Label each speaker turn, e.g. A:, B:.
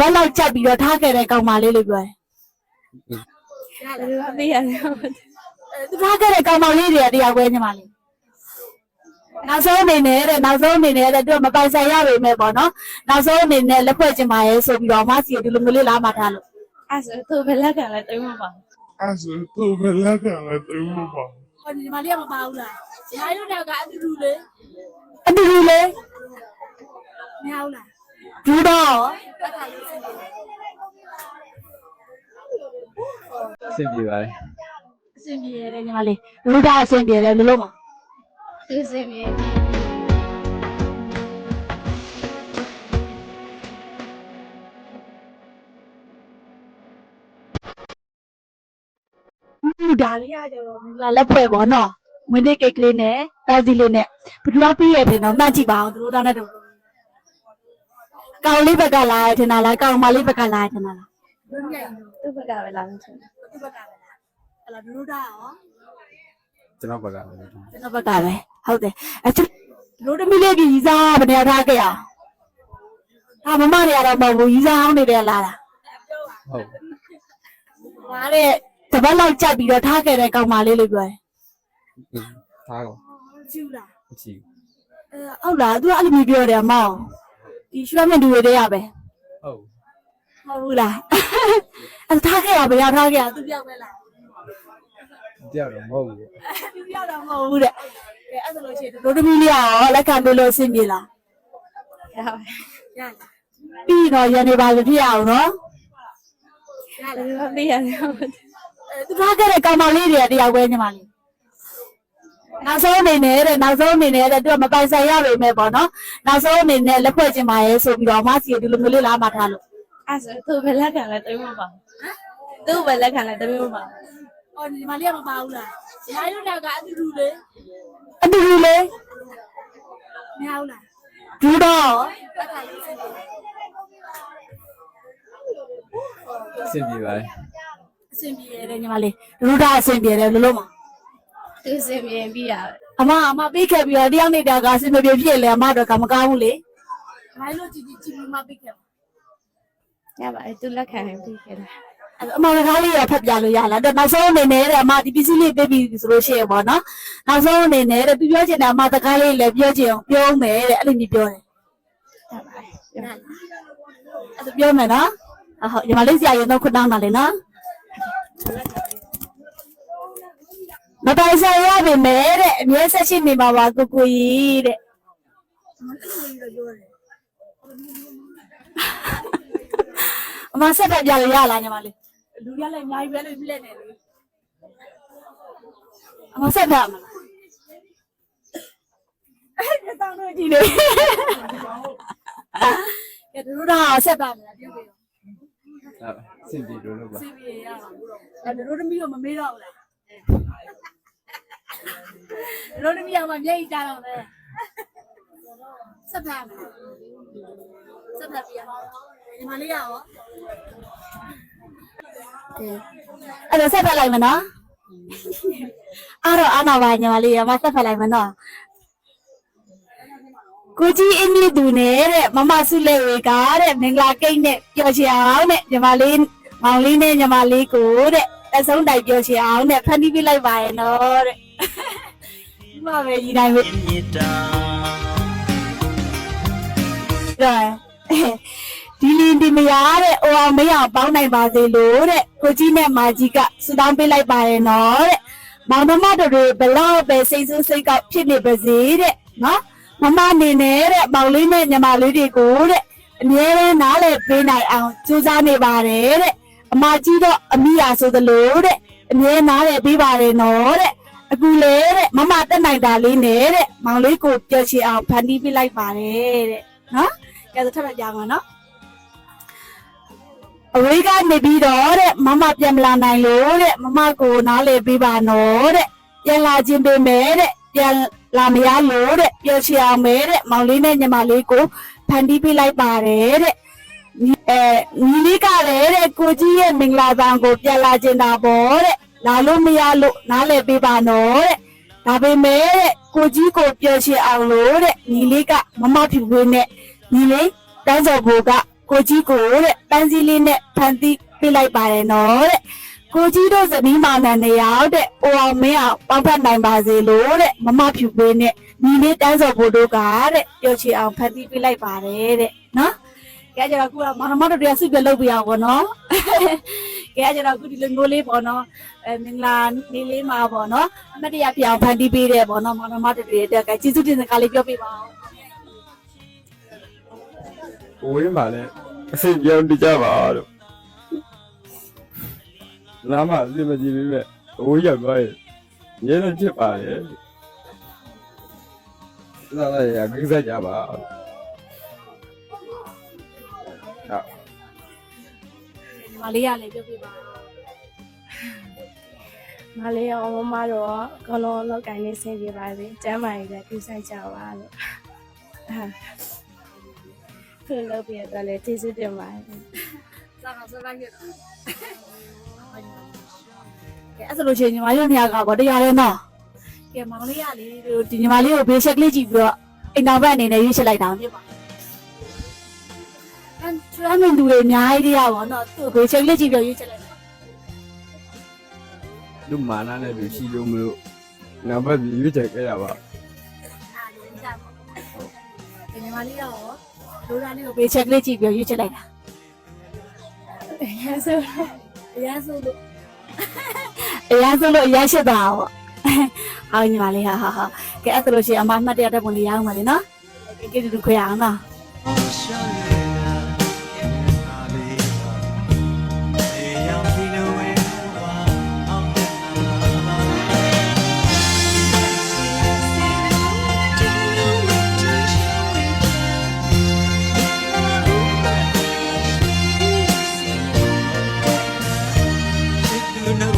A: ပတ်လောက်ကြက်ပြီးတော့ထားခဲ့တဲ့ကောင်မလေးလို့ပြောတယ်
B: ဘယ်လိုမေးရလဲ
A: သူထားခဲ့တဲ့ကောင်မလေးတွေကတရားခွဲညီမလေးနောက်ဆုံးအနေနဲ့တဲ့နောက်ဆုံးအနေနဲ့တဲ့သူကမပိုင်ဆိုင်ရပေမဲ့ပေါ့နော်နောက်ဆုံးအနေနဲ့လက်ဖွဲ့ချင်ပါရဲ့ဆိုပြီးတော့မဆီဒီလိုမျိုးလေးလာမှထားလို့
B: အဲ့ဆိုသူဘယ်လက်ကလဲတိတ်မပါ
C: အဲ့ဆိုသူဘယ်လက်ကလည်းသိမပါ
A: ဟောညီမလေးကမပါဘူးလားညာရုံတော့ကအတူတူလေးအတူတူလေးမရဘူးလားဒူတော့
D: အဆင်ပြေပါတယ်
A: အဆင်ပြေတယ်ညီမလေးဒူတော့အဆင်ပြေတယ်လို့လို့မ
B: သူစင်မြေ
A: ဘူးဒါလေးကကျတော့မင်္ဂလာလက်ဖွဲ့ပေါ့နော်မွေးနေ့ကိတ်ကလေးနဲ့တာစီလေးနဲ့ဘယ်သူကပြီးရပြီနော်မှတ်ကြည့်ပါအောင်သူတို့တောင်းတဲ့တူ ကောင်လေးဘက်ကလာထင်တာလားကောင်မလေးဘက်ကလာထင်တာလား
B: သူ့ဘက်ကပဲလာလို့ထင်တယ်
A: သူဘက်ကပဲလားအဲ့တော့ဒူဒူတာရော
D: ကျွန်တော်ဘက်ကပဲ
A: ကျွန်တော်ဘက်ကပဲဟုတ်တယ်အဲသူတို့တမီလေးကြီးစားဘယ်နေရာထားခဲ့အောင်ဒါမမတွေကတော့မဟုတ်ဘူးကြီးစားအောင်နေတယ်လာတာ
D: ဟုတ်
A: ဟာတဲ့တပတ်လောက်ကြက်ပြီးတော့ထားခဲ့တဲ့ကောင်မလေးလို့ပြောတယ်
D: ထားကော
A: ကျူလား
D: မချီ
A: အဲဟုတ်လားသူကအဲ့လိုမျိုးပြောတယ်အမောင် ဒီရွှေမြင့်တူတွေတည်းရပဲ
D: ဟုတ်
A: ဟုတ်ဘူးလားအဲ့ထားခဲ့ရဘယ်ရောက်ထားခဲ့ရသူပြောက်ပဲလား
D: တရားတော့မဟုတ်ဘူး
A: သူပြောက်တော့မဟုတ်ဘူးတဲ့အဲအဲ့ဒါလို့ရှိရင်တို့တမီလေးရောလက်ခံလို့လို့အဆင်ပြေလား
B: ရပါ
A: ရလားပြီးတော့ရနေပါလို့ဖြစ်ရအောင်နော်
B: ဘယ်လိုမေးရလဲ
A: အဲသူထားခဲ့တဲ့ကောင်မလေးတွေကတရားခွဲညီမလေး နောက်ဆုံးအနေနဲ့တဲ့နောက်ဆုံးအနေနဲ့တဲ့သူကမပိုင်ဆိုင်ရပေမဲ့ပေါ့နော်နောက်ဆုံးအနေနဲ့လက်ဖွဲ့ချင်ပါရဲ့ဆိုပြီးတော့မဆီဒီလိုမျိုးလေးလာမှထားလို့
B: အဲ့ဆိုသူဘယ်လက်ကလဲတိတ်မပါသူ့ဘယ်လက်ခံလဲတိတ်မပါ
A: အော်ညီမလေးကမပါဘူးလားညာရုံတော့ကအတူတူလေးအတူတူလေးမရဘူးလားဒူတော့
D: အဆင်ပြေပါတယ်
A: အဆင်ပြေတယ်ညီမလေးဒူတော့အဆင်ပြေတယ်လို့လို့မ
B: သူစင်မြေပြီးရပဲ
A: အမအမပြီးခဲ့ပြီးတော့တယောက်နေတာကအဆင်မပြေဖြစ်လေအမတော့ကမကောင်းဘူးလေမိုင်းလို့ကြည့်ကြည့်ကြည့်ပြီးမှပြီးခဲ့ပါ
B: ရပါတယ်သူလက်ခံနေပြီးခဲ့တာ
A: အဲ့အမကကားလေးရဖတ်ပြလို့ရလားတဲ့နောက်ဆုံးအနေနဲ့တဲ့အမဒီပစ္စည်းလေးပေးပြီးဆိုလို့ရှိရင်ပေါ့နော်နောက်ဆုံးအနေနဲ့တဲ့သူပြောချင်တဲ့အမတကားလေးလည်းပြောချင်အောင်ပြောမယ်တဲ့အဲ့လိုမျိုးပြောတယ်
B: ရပါတယ်
A: အဲ့ဒါပြောမယ်နော်အဟုတ်ညီမလေးဆရာရင်တော့ခွတောင်းတာလေနော် မတိုင်ဆိုင်ရပါမယ်တဲ့အမြဲဆက်ရှိနေပါပါကိုကိုကြီးတဲ့အမဆက်တက်ပြလို့ရလားညီမလေးလူရလည်းအများကြီးပဲလို့ပြလက်နေလေအမဆက်ပြမလားအဲ့ဒါတော့ကြည့်နေကဲတို့တော့ဆက်ပါမလားပြောပြရော
D: ဟုတ်အဆင်ပြေလို့လို့ပါ
A: စီးပြေရအောင်အဲ့တို့သမီးတော့မမေးတော့ဘူးလား တို့သမီးကမှမျက်ရည်ကြတော့မယ်ဆက်ပါမလားဆက်ပါပြရအောင်ညီမလေးရအောင်အဲ့တော့ဆက်ဖက်လိုက်မနော်အားတော့အားနာပါညီမလေးရမဆက်ဖက်လိုက်မနော်ကိုကြီးအင်းကြီးသူနဲ့တဲ့မမဆုလက်ဝေကတဲ့မင်္ဂလာကိတ်နဲ့ပျော်ချင်အောင်တဲ့ညီမလေးမောင်လေးနဲ့ညီမလေးကိုတဲ့အဆုံးတိုင်ပျော်ချင်အောင်တဲ့ဖန်တီးပြလိုက်ပါရဲ့နော်တဲ့ဒီ မှာပဲညီတိုင်းပဲ
E: မြစ်တာ
A: တော့ဒီလင်းဒီမယားတဲ့အိုအောင်မရအောင်ပေါင်းနိုင်ပါစေလို့တဲ့ကိုကြီးနဲ့မာကြီးကဆူတောင်းပေးလိုက်ပါရဲ့နော်တဲ့မောင်မမတို့တွေဘလောက်ပဲစိတ်ဆိုးစိတ်ကောက်ဖြစ်နေပါစေတဲ့နော်မမအနေနဲ့တဲ့မောင်လေးနဲ့ညီမလေးတွေကိုတဲ့အမြဲတမ်းနားလည်ပေးနိုင်အောင်ကြိုးစားနေပါတယ်တဲ့အမကြီးတော့အမိယာဆိုသလိုတဲ့အမြဲနားလည်ပေးပါတယ်နော်တဲ့ အခုလေတဲ့မမတက်နိုင်တာလေးနဲ့တဲ့မောင်လေးကိုပျော်ချင်အောင်ဖန်တီးပေးလိုက်ပါတယ်တဲ့နော်ကဲဆိုထပ်ထပ်ကြောင်းပါနော်အဝေးကနေပြီးတော့တဲ့မမပြန်မလာနိုင်လို့တဲ့မမကိုနားလေပေးပါနော်တဲ့ပြန်လာခြင်းပေးမယ်တဲ့ပြန်လာမရလို့တဲ့ပျော်ချင်အောင်မယ်တဲ့မောင်လေးနဲ့ညီမလေးကိုဖန်တီးပေးလိုက်ပါတယ်တဲ့ညီအဲညီလေးကလည်းတဲ့ကိုကြီးရဲ့မင်္ဂလာဆောင်ကိုပြန်လာခြင်းတာပေါ့တဲ့ လာလို့မရလို့နားလေပေးပါနော်တဲ့ဒါပေမဲ့တဲ့ကိုကြီးကိုပျော်ချင်အောင်လို့တဲ့ညီလေးကမမဖြစ်ခွေးနဲ့ညီလေးတန်းစော်ဘိုကကိုကြီးကိုတဲ့ပန်းစည်းလေးနဲ့ဖန်တီးပေးလိုက်ပါတယ်နော်တဲ့ကိုကြီးတို့ဇနီးမောင်နှံနေရောက်တဲ့အိုအောင်မင်းအောင်ပေါင်းဖက်နိုင်ပါစေလို့တဲ့မမဖြူပေးနဲ့ညီလေးတန်းစော်ဖို့တို့ကတဲ့ပျော်ချီအောင်ဖန်တီးပေးလိုက်ပါတယ်တဲ့နော် ကဲကြတော့ခုကမောင်နှမတို့တွေကစုပြလုပ်ပြအောင်ပေါ့နော်ကဲကြတော့ခုဒီလိုမျိုးလေးပေါ့နော်အဲမင်္ဂလာနေ့လေးမှာပေါ့နော်အမတ်တရပြောင်းဖန်တီးပေးတယ်ပေါ့နော်မောင်နှမတို့တွေတက်ကကျေးဇူးတင်စကားလေးပြောပြပါဦး
D: ဝင်းပါလေအစိပြောင်းတကြပါတော့နားမအစိမကြည့်ပြီးမဲ့ဝိုးရောက်သွားရင်ရဲတော့ချစ်ပါလေလာလာရကိစ္စကြပါ ဟုတ်
A: မလေးရလည်းပြောပြပါဦး
B: မလေးရောမမတို့ရောအကုန်လုံးလောက်ကိုင်းနေဆင်းပြေပါစေကျမ်းမာရေးလည်းပြုဆိုင်ကြပါလို့အာဖယ်လို့ပြရတော့လေကျေးဇူးတင်ပါတယ်
A: စားတော့စားလိုက်ရတော့ကဲအဲ့ဆိုလို့ရှိရင်ညီမလေးတို့နေရာကပေါ့တရားရဲနော်ကဲမောင်လေးရလေတို့ဒီညီမလေးကိုဘေးချက်ကလေးကြည့်ပြီးတော့အိမ်တော်ဘက်အနေနဲ့ရွေးချယ်လိုက်တာဖြစ်ပါအဲ့ ကျွမ်းမြင်သူတွေအများကြီးတရားပေါ့နော်သူ့ဘေးချက်ကလေးကြည့်ပြီးတော့ရွေးချယ်လိုက်တာ
D: လူမာနာနဲ့လူရှိလို့မလို့နောက်ဘက်ရွေးချယ်ခဲ့ရပါ
A: အားလုံးကြပါဒီညီမလေးရောလိုရာလေးကိုဘေးချက်ကလေးကြည့်ပြီးတော့ရွေးချယ်လိုက်တာ
B: အဲဆို
A: အရန်ဆိုလို့အရန်ဆိုလို့အရန်ရှိတာပေါ့ဟောညီမလေးဟာဟာဟာကဲအဲ့ဒါလို့ရှိရင်အမမှတ်တရတဲ့ပုံလေးရအောင်ပါလေနော်ကဲကဲတူခွေရအောင်နော်
E: ရှော့ရ you know